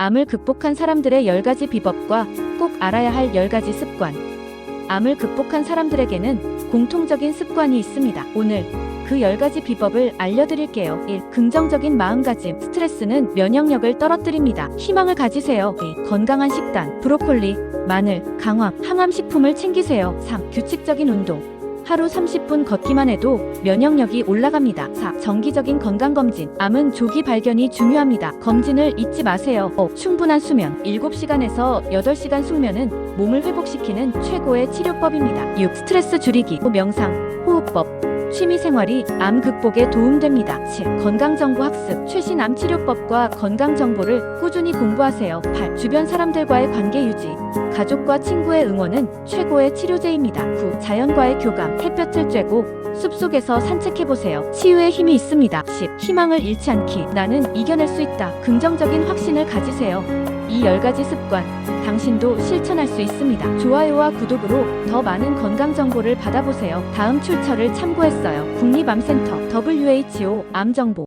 암을 극복한 사람들의 10가지 비법과 꼭 알아야 할 10가지 습관. 암을 극복한 사람들에게는 공통적인 습관이 있습니다. 오늘 그 10가지 비법을 알려드릴게요. 1. 긍정적인 마음가짐. 스트레스는 면역력을 떨어뜨립니다. 희망을 가지세요. 2. 건강한 식단. 브로콜리, 마늘, 강황, 항암식품을 챙기세요. 3. 규칙적인 운동. 하루 30분 걷기만 해도 면역력이 올라갑니다. 4. 정기적인 건강검진. 암은 조기 발견이 중요합니다. 검진을 잊지 마세요. 5. 충분한 수면. 7시간에서 8시간 숙면은 몸을 회복시키는 최고의 치료법입니다. 6. 스트레스 줄이기. 명상, 호흡법. 취미 생활이 암 극복에 도움됩니다. 7. 건강정보 학습. 최신 암 치료법과 건강 정보를 꾸준히 공부하세요. 8. 주변 사람들과의 관계 유지. 가족과 친구의 응원은 최고의 치료제입니다. 9. 자연과의 교감. 햇볕을 쬐고 숲속에서 산책해보세요. 치유의 힘이 있습니다. 10. 희망을 잃지 않기. 나는 이겨낼 수 있다. 긍정적인 확신을 가지세요. 이 10가지 습관, 당신도 실천할 수 있습니다. 좋아요와 구독으로 더 많은 건강 정보를 받아보세요. 다음 출처를 참고했어요. 국립암센터 WHO 암정보